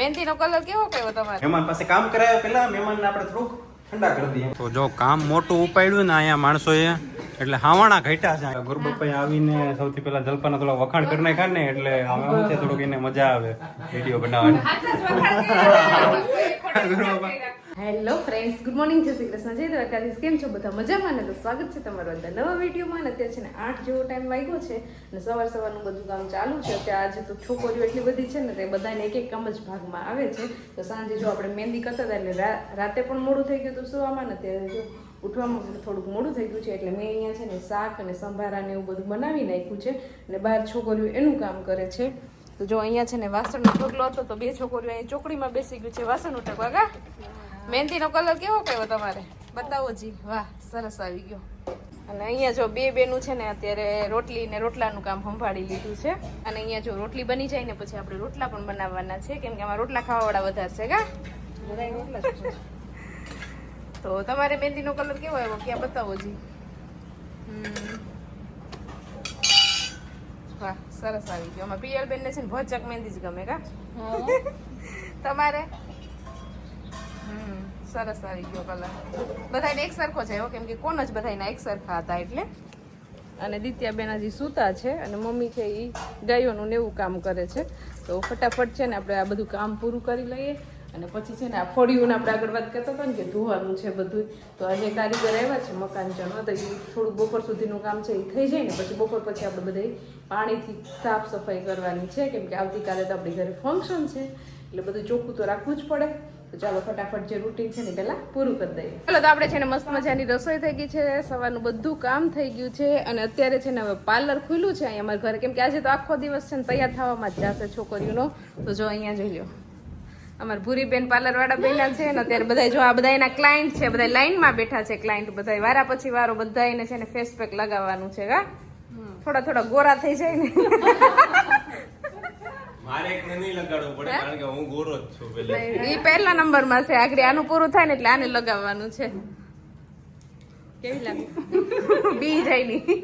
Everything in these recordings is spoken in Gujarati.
મહેંદીનો કલર કેવો કયો તમારે? મહેમાન પાસે કામ કરાવ્યા પહેલા મહેમાનને આપણે થોડુંક ઠંડા કરી દઈએ. તો જો કામ મોટું ઉપાડ્યું ને અહીંયા માણસોએ એટલે હાવાણા ઘટ્યા છે. ગુરુબપ્પાએ આવીને સૌથી પહેલા જલપાના થોડા વખાણ કરી નાખ્યા ને એટલે હવે શું છે થોડુંક એને મજા આવે વીડિયો બનાવવાની. હેલો ફ્રેન્ડ્સ ગુડ મોર્નિંગ જય શ્રી કૃષ્ણ. જય દ્વારકાધીશ. કેમ છો બધા? મજામાં ને તો સ્વાગત છે તમારું અંદર નવા વિડીયોમાં. ને અત્યારે છે ને આઠ જેવો ટાઈમ વાગ્યો છે અને સવાર સવારનું બધું કામ ચાલુ છે. અત્યારે આજે તો છોકરીઓ એટલી બધી છે ને તે બધાને એક એક કામ જ ભાગમાં આવે છે. તો સાંજે જો આપણે મહેંદી કરતા હતા એટલે રાતે પણ મોડું થઈ ગયું હતું સુવામાં ને અત્યારે જો ઉઠવામાં પણ થોડુંક મોડું થઈ ગયું છે. એટલે મેં અહીંયા છે ને શાક અને સંભારા ને એવું બધું બનાવી નાખ્યું છે. અને બહાર છોકરીઓ એનું કામ કરે છે. તો જો અહીંયા છે ને વાસણનો ઢગલો હતો તો બે છોકરીઓ અહીં ચોકડીમાં બેસી ગયું છે. વાસણ ઉઠકવા કા? મહેંદીનો કલર કેવો કયો તમારે? બતાવો જી. વાહ સરસ આવી ગયો. અને અહીંયા જો બે બેનું છે ને અત્યારે રોટલી ને રોટલાનું કામ સંભાળી લીધું છે. અને અહીંયા જો રોટલી બની જાય ને પછી આપણે રોટલા પણ બનાવવાના છે. કેમ કે આમાં રોટલા ખાવાવાળા વધારે છે કા. તો તમારે મહેંદીનો કલર કેવો આવ્યો? ક્યાં બતાવો જી. હમ. વાહ સરસ આવી ગયો. આમાં પિયલ બેન ને છે ને ભચક મહેંદી જ ગમે કા? તમારે? સરસ આવી ગયો કલર બધાને એક સરખો છે કેમ કે કોણ જ બધાના એક સરખા હતા એટલે. અને દિત્યાબેન હજી સૂતા છે અને મમ્મી છે એ ગાયોનું ને એવું કામ કરે છે. તો ફટાફટ છે ને આપણે આ બધું કામ પૂરું કરી લઈએ. અને પછી છે ને આ ફળિયું આપણે આગળ વાત કરતા હતા ને કે ધોવાનું છે બધું. તો આજે કારીગર આવ્યા છે મકાન ચણવા તો એ થોડું બપોર સુધીનું કામ છે એ થઈ જાય ને પછી બપોર પછી આપણે બધે પાણીથી સાફ સફાઈ કરવાની છે. કેમ કે આવતીકાલે તો આપણી ઘરે ફંક્શન છે. એટલે બધું ચોખ્ખું તો રાખવું જ પડે. તો ચાલો ફટાફટ જે રૂટીન છે ને પેલા પૂરું કરી દઈએ. ચાલો તો આપણે છે ને મસ્ત મજાની રસોઈ થઈ ગઈ છે. સવારનું બધું કામ થઈ ગયું છે અને અત્યારે છે ને હવે પાર્લર ખુલ્લું છે અહીંયા અમારા ઘરે. કેમ કે આજે તો આખો દિવસ છે ને તૈયાર થવામાં જ જશે છોકરીઓનો. તો જો અહીંયા જોઈ લો. અમારા ભૂરીબેન પાર્લર વાળા બેના છે ને અત્યારે બધા જો આ બધા એના ક્લાયન્ટ છે બધા લાઈનમાં બેઠા છે ક્લાયન્ટ બધા. વારા પછી વારો બધા એને છે ને ફેસ પેક લગાવવાનું છે કા થોડા થોડા ગોરા થઈ જાય ને. મારે એકને નહીં લગાડવું પડે કારણ કે હું ગોરો જ છું પેલે. એ પહેલા નંબરમાં છે આગળ આનું પૂરું થાય ને એટલે આને લગાવવાનું છે. કેવી લાગે? બી જાય નહીં.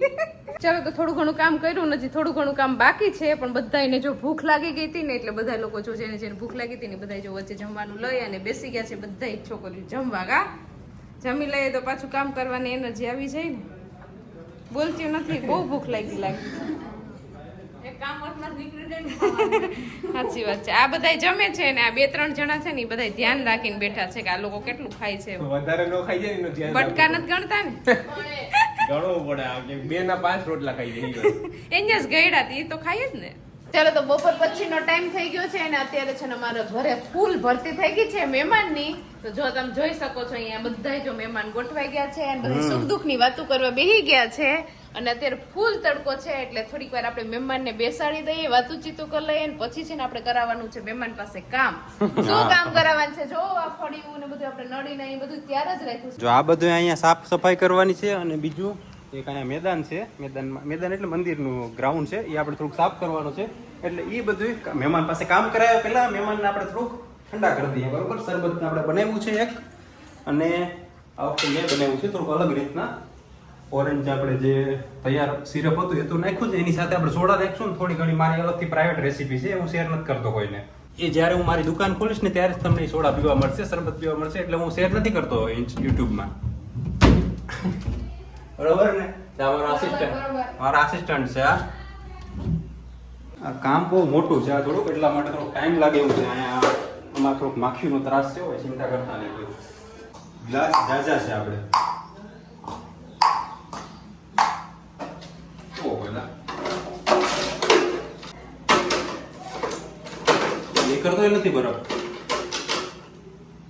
ચાલો તો થોડું ઘણું કામ કર્યું નથી થોડું ઘણું કામ બાકી છે પણ બધાને જો ભૂખ લાગી ગઈ હતી ને એટલે બધા લોકો જો જેને જેને ભૂખ લાગી હતી ને બધા જો વચ્ચે જમવાનું લઈ અને બેસી ગયા છે બધા છોકરીઓ જમવા. ગા? જમી લઈએ તો પાછું કામ કરવાની એનર્જી આવી જાય ને. બોલતી નથી બહુ ભૂખ લાગી લાગી. સાચી વાત છે. આ બધા જમે છે ને આ બે ત્રણ જણા છે ને એ બધા ધ્યાન રાખીને બેઠા છે કે આ લોકો કેટલું ખાય છે વધારે નો ખાઈ જાય ને ધ્યાન બટકા નથી ગણતા ને? ગણવું પડે આ કે બે ના પાંચ રોટલા ખાઈ જાય. એન્જસ જ ગયડા હતી એ તો ખાય જ ને. ચાલો તો બપોર પછીનો ટાઈમ થઈ ગયો છે અને અત્યારે છે ને અમારા ઘરે ફૂલ ભરતી થઈ ગઈ છે મહેમાનની. તો જો તમે જોઈ શકો છો અહીંયા બધા જો મહેમાન ગોઠવાઈ ગયા છે અને બધા સુખ દુઃખની વાતો કરવા બેહી ગયા છે. અને અત્યારે ફૂલ તડકો છે એટલે થોડીક વાર આપણે મહેમાનને બેસાડી દઈએ વાતું ચીતું કરી લઈએ અને પછી છે ને આપણે કરાવવાનું છે મહેમાન પાસે કામ. શું કામ કરાવવાનું છે? જો આ ફળિયું ને બધું આપણે નડી નહીં બધું ત્યારે જ રાખ્યું છે. જો આ બધું અહીંયા સાફ સફાઈ કરવાની છે અને બીજું એક અહીંયા મેદાન છે. મેદાનમાં મેદાન એટલે મંદિરનું ગ્રાઉન્ડ છે. એ આપણે થોડુંક સાફ કરવાનું છે. એટલે એ બધું મહેમાન પાસે કામ કરાવ્યા પહેલા મહેમાનને આપણે થોડુંક ઠંડા કરી દઈએ બરોબર? શરબતને આપણે બનાવ્યું છે એક. અને આ વખતે મેં બનાવ્યું છે થોડુંક અલગ રીતના. ઓરેન્જ આપણે જે તૈયાર સિરપ હતું એ તો નાખ્યું છે એની સાથે આપણે સોડા નાખશું ને થોડી ઘણી મારી અલગથી પ્રાઇવેટ રેસીપી છે હું શેર નથી કરતો કોઈને. એ જ્યારે હું મારી દુકાન ખોલીશ ને ત્યારે જ તમને સોડા પીવા મળશે શરબત પીવા મળશે એટલે હું શેર નથી કરતો યુટ્યુબમાં. બરોબર ને? મારો આસિસ્ટન્ટ મારા આસિસ્ટન્ટ છે આ આ કામ બહુ મોટું છે. થોડુંક એટલા માટે થોડોક ટાઈમ લાગે એવું છે. અહીંયા આમાં થોડુંક માખીનો ત્રાસ છે હોય, ચિંતા કરતા નહીં ગ્લાસ જાજા છે આપણે. નથી બરાબર.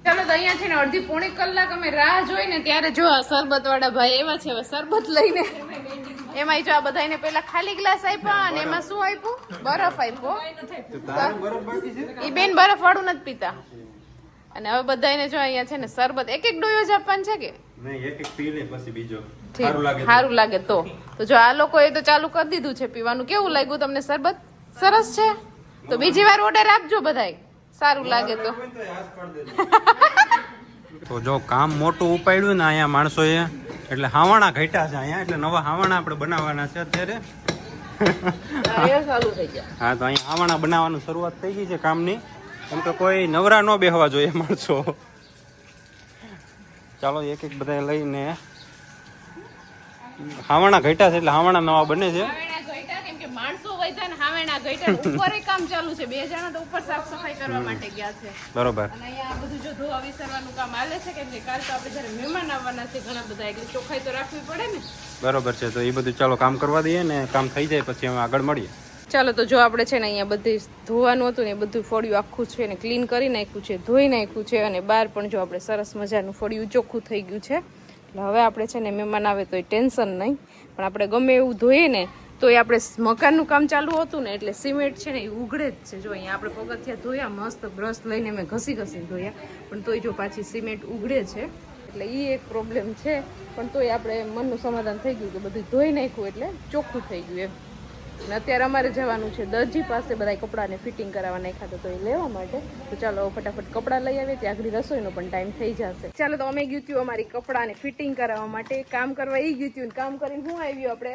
ચાલો તો અહીંયા છે ને અડધી પોણી કલાક અમે રાહ જોઈને ત્યારે જો આ સરબત વાળા ભાઈ એવા છે, હવે સરબત લઈને એમાં જો આ બધાને પેલા ખાલી ગ્લાસ આપ્યા અને એમાં શું આપ્યું? બરફ આપ્યો. ઈ બેન બરફ વાળું નથી પીતા. અને હવે બધાને જો અહીંયા છે ને સરબત એક એક ડોયો જ આપવાનું છે કે? નહીં એક એક પી લે પછી બીજો. ઠીક. સારું લાગે તો. તો. તો જો આ લોકોએ તો ચાલુ કરી દીધું છે પીવાનું. કેવું લાગ્યું તમને સરબત સરસ છે? તો બીજી વાર ઓર્ડર આપજો બધાય. સારું લાગે તો. તો જો કામ મોટું ઉપાડ્યું ને અહીંયા માણસોએ એટલે હાવાણા ઘટ્યા છે અહીંયા એટલે નવા હાવાણા આપણે બનાવવાના છે અત્યારે. ચાલુ થઈ ગયા. હા તો અહીંયા હાવાણા બનાવવાનું શરૂઆત થઈ ગઈ છે કામની. કેમ કે કોઈ નવરા ન બેહવા જોઈએ માણસો. ચાલો એક એક બધા લઈને હાવણા ઘટ્યા છે એટલે હાવણા નવા બને છે. હાવેણા ગઈટા કેમ કે માણસો વૈધા ને હાવેણા ગઈટા ઉપર કામ ચાલુ છે. બે જણા તો ઉપર સાફ સફાઈ કરવા માટે ગયા છે. બરોબર. અને અહીંયા આ બધું જો ધોવા વિસરવાનું કામ હાલે છે કેમ કે કાલ તો આપણે જ્યારે મહેમાન આવવાના છે ઘણા બધા એટલે ચોખ્ખાઈ તો રાખવી પડે ને. બરોબર છે. તો એ બધું ચાલો કામ કરવા દઈએ ને કામ થઈ જાય પછી અમે આગળ મળીએ. ચાલો તો જો આપણે છે ને અહીંયા બધી ધોવાનું હતું ને એ બધું ફળિયું આખું છે ને ક્લીન કરી નાખ્યું છે ધોઈ નાખ્યું છે અને બહાર પણ જો આપણે સરસ મજાનું ફળિયું ચોખ્ખું થઈ ગયું છે. એટલે હવે આપણે છે ને મહેમાન આવે તો એ ટેન્શન નહીં. પણ આપણે ગમે એવું ધોઈએ ને તો એ આપણે મકાનનું કામ ચાલુ હતું ને એટલે સિમેન્ટ છે ને એ ઉઘડે જ છે. જો અહીંયા આપણે પગથિયા ધોયા, મસ્ત બ્રશ લઈને મેં ઘસી ઘસીને ધોયા. પણ તોય જો પાછી સિમેન્ટ ઉઘડે છે, એટલે એ એક પ્રોબ્લેમ છે. પણ તોય આપણે મનનું સમાધાન થઈ ગયું કે બધું ધોઈ નાખ્યું એટલે ચોખ્ખું થઈ ગયું એમ. અને અત્યારે અમારે જવાનું છે દરજી પાસે બધા કપડાને ફિટિંગ કરાવવા નાખ્યા તો એ લેવા માટે. તો ચાલો ફટાફટ કપડાં લઈ આવીએ ત્યાં આગળ રસોઈનો પણ ટાઈમ થઈ જશે. ચાલો તો અમે ગયું હતું અમારી કપડાને ફિટિંગ કરાવવા માટે. કામ કરવા એ ગયું હતું કામ કરીને હું આવ્યું આપણે?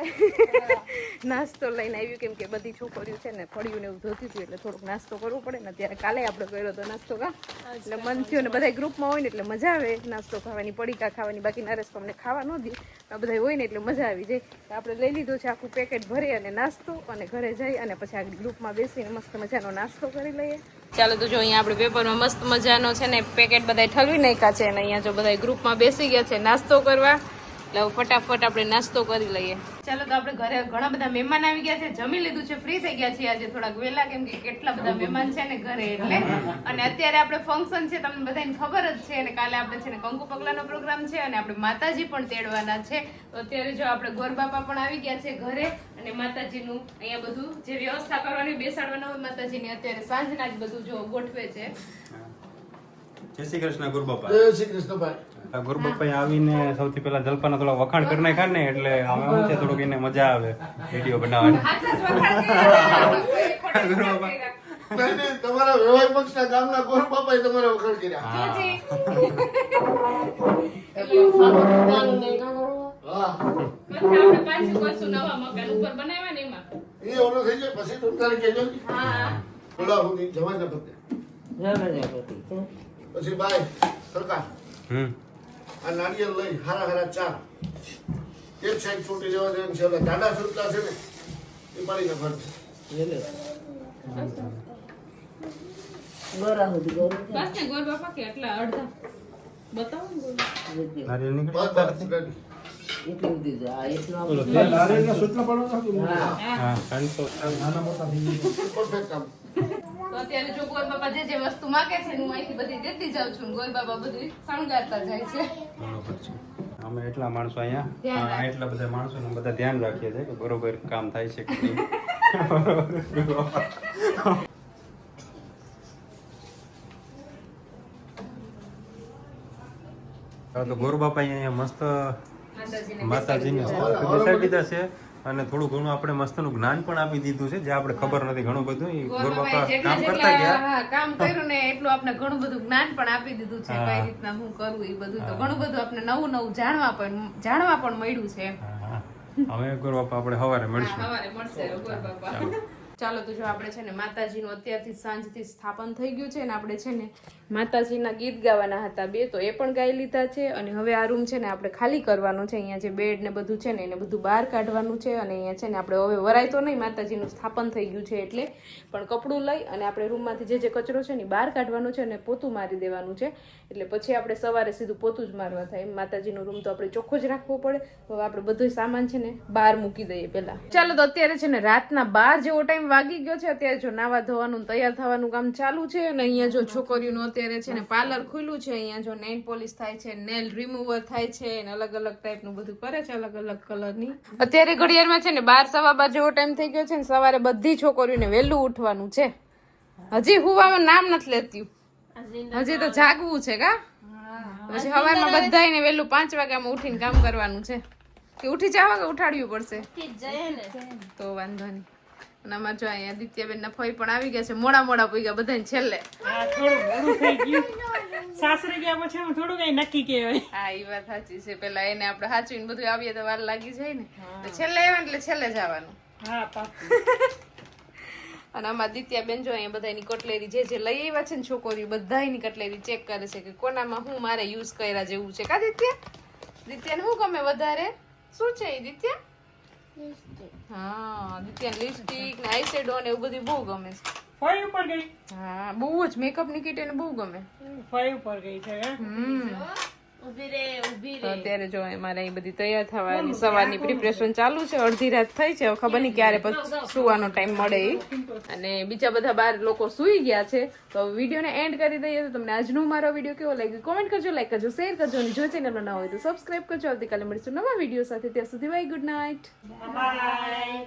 નાસ્તો લઈને આવ્યું કેમ કે બધી છોકરીઓ છે ને ફળિયું ને એવું ધોતી હતી એટલે થોડુંક નાસ્તો કરવો પડે ને અત્યારે કાલે આપણે કર્યો હતો નાસ્તો કા? એટલે મન થયું ને બધા ગ્રુપમાં હોય ને એટલે મજા આવે નાસ્તો ખાવાની પડીકા ખાવાની બાકી નરેશ તો અમને ખાવા ન દે. આ બધા હોય ને એટલે મજા આવી જાય. આપણે લઈ લીધો છે આખું પેકેટ ભરી અને નાસ્તો અને ઘરે જઈ અને પછી આગળ ગ્રુપમાં બેસીને મસ્ત મજાનો નાસ્તો કરી લઈએ. ચાલો તો જો અહીંયા આપણે પેપરમાં મસ્ત મજાનો છે ને પેકેટ બધા ઠલવી નાખ્યા છે અને અહીંયા જો બધા ગ્રુપમાં બેસી ગયા છે નાસ્તો કરવા. એટલે ફટાફટ આપણે નાસ્તો કરી લઈએ. ચાલો તો આપણે ઘરે ઘણા બધા મહેમાન આવી ગયા છે. જમી લીધું છે, ફ્રી થઈ ગયા છે આજે થોડાક વહેલા, કેમ કે કેટલા બધા મહેમાન છે ને ઘરે એટલે. અને અત્યારે આપણે ફંક્શન છે, તમને બધાને ખબર જ છે, અને કાલે આપણે છે ને કંકુ પગલાનો પ્રોગ્રામ છે, અને આપણે માતાજી પણ તેડવાના છે. તો અત્યારે જો આપણે ગોરબાપા પણ આવી ગયા છે ઘરે, અને માતાજીનું અહીંયા બધું જે વ્યવસ્થા કરવાની, બેસાડવાના હોય માતાજીની, અત્યારે સાંજના જ બધું જો ગોઠવે છે. જય શ્રી કૃષ્ણ ગુરુબાપા. જય શ્રી કૃષ્ણભાઈ ગુરુબાપા આવીને સૌથી પહેલા જલપાના થોડા વખાણ કરી નાખા ને એટલે અમે શું છે થોડુંક એને મજા આવે વીડિયો બનાવવાની. ગુરુબાપા. તમારા વ્યવહાર પક્ષના ગામના ગોર બાપાએ તમારા વખાણ કર્યા. જોજી. હા. પછી બાય સરકાર. હમ. આ નાળિયેર લઈ હારા હારા ચાર. એક સાઈડ છૂટી જવા દે છે દાદા સુરતા છે ને એ પાડી નાખવાનું બસ ને તો અત્યારે જો ગોર બાપા જે જે વસ્તુ માંગે છે હું અહીંથી બધી દેતી જાઉં છું ને બાબા બધું શણગારતા જાય છે. બરોબર છે. અમે એટલા માણસો અહીંયા એટલા બધા માણસો બધા ધ્યાન રાખીએ છીએ કે બરોબર કામ થાય છે કે નહીં. તો ગોરુ બાપા અહીંયા મસ્ત માતાજીને દીધા છે. અને થોડું ઘણું આપણે મસ્તનું જ્ઞાન પણ આપી દીધું છે જે આપણે ખબર નથી ઘણું બધું. ગોર બાપા કામ કરતા ગયા. કામ કર્યું ને એટલું આપણે ઘણું બધું જ્ઞાન પણ આપી દીધું છે કઈ રીતના હું કરું એ બધું. તો ઘણું બધું આપણે નવું નવું જાણવા પણ જાણવા પણ મળ્યું છે. હવે ગોરુ બાપા આપણે સવારે મળશું. સવારે મળશે ગોર બાપા ચાલો તો જો આપણે છે ને માતાજીનું અત્યારથી સાંજથી સ્થાપન થઈ ગયું છે ને આપણે છે ને માતાજીના ગીત ગાવાના હતા બે, તો એ પણ ગાઈ લીધા છે અને હવે આ રૂમ છે ને આપણે ખાલી કરવાનો છે. અહીંયા જે બેડ ને બધું છે ને એને બધું બહાર કાઢવાનું છે અને અહીંયા છે ને આપણે હવે વરાય તો નહીં, માતાજીનું સ્થાપન થઈ ગયું છે એટલે પણ કપડું લઈ અને આપણે રૂમમાંથી જે જે કચરો છે ને બહાર કાઢવાનો છે અને પોતું મારી દેવાનું છે. એટલે પછી આપણે સવારે સીધું પોતું જ મારવા થાય. એમ માતાજીનું રૂમ તો આપણે ચોખ્ખું જ રાખવો પડે. હવે આપણે બધો સામાન છે ને બહાર મૂકી દઈએ પહેલાં. ચાલો તો અત્યારે છે ને રાતના બાર જેવો ટાઈમ વાગી ગયો છે અત્યારે જો નાવા ધોવાનું તૈયાર થવાનું કામ ચાલુ છે અને અહીંયા જો છોકરીઓનું અત્યારે છે ને પાર્લર ખુલ્લું છે અહીંયા જો નેલ પોલિશ થાય છે નેલ રિમૂવર થાય છે અને અલગ અલગ ટાઈપનું બધું કરે છે અલગ અલગ કલરની અત્યારે ઘડિયાળમાં છે ને બાર સવા બાર જેવો ટાઈમ થઈ ગયો છે ને સવારે બધી છોકરીઓને વહેલું ઉઠવાનું છે. હજી હુવામાં નામ નથી લેતી. હજી તો જાગવું છે કા? પછી સવારમાં બધાયને વહેલું પાંચ વાગ્યામાં ઉઠીને કામ કરવાનું છે. કે ઉઠી જાવ કે ઉઠાડવું પડશે? તો વાંધો નહીં. અને અમારે જો અહીંયા આદિત્યબેન ના ફઈ પણ આવી ગયા છે. મોડા મોડા પૂગ્યા બધાને છેલ્લે. સાસરે ગયા પછી થોડું કઈ નક્કી કહેવાય. હા એ વાત સાચી છે. પેલા એને આપણે સાચવીને બધું આવીએ તો વાર લાગી જાય ને. તો છેલ્લે આવ્યા એટલે છેલ્લે જવાનું. હા પાક્કું. અને આમાં દિત્યા બેન જો અહીંયા બધાની કટલેરી જે જે લઈ આવ્યા છે ને છોકરીઓ બધાની કટલેરી ચેક કરે છે કે કોનામાં હું મારે યુઝ કર્યા જેવું છે. કા દિત્યા? દિત્યાને શું ગમે વધારે? શું છે એ દિત્યા? હા દિત્યા લિપસ્ટિક ને આઈશેડો ને એવું બધું બહુ ગમે છે. ફાઈવ ઉપર ગઈ? હા બહુ જ. મેકઅપની કીટ એને બહુ ગમે. ફાઈવ ઉપર ગઈ છે હમ. અત્યારે જો મારે અહીં બધી તૈયાર થવાની સવારની પ્રિપરેશન ચાલુ છે અડધી રાત થઈ છે ખબર નહીં ક્યારે પછી સુવાનો ટાઈમ મળે. અને બીજા બધા બાર લોકો સુઈ ગયા છે તો વિડીયોને એન્ડ કરી દઈએ તો તમને આજનો મારો વીડિયો કેવો લાગ્યો? કોમેન્ટ કરજો લાઈક કરજો શેર કરજો અને જો ચેનલમાં ના હોય તો સબસ્ક્રાઇબ કરજો. આવતીકાલે મળીશું નવા વીડિયો સાથે. ત્યાં સુધી બાય ગુડ નાઇટ બાય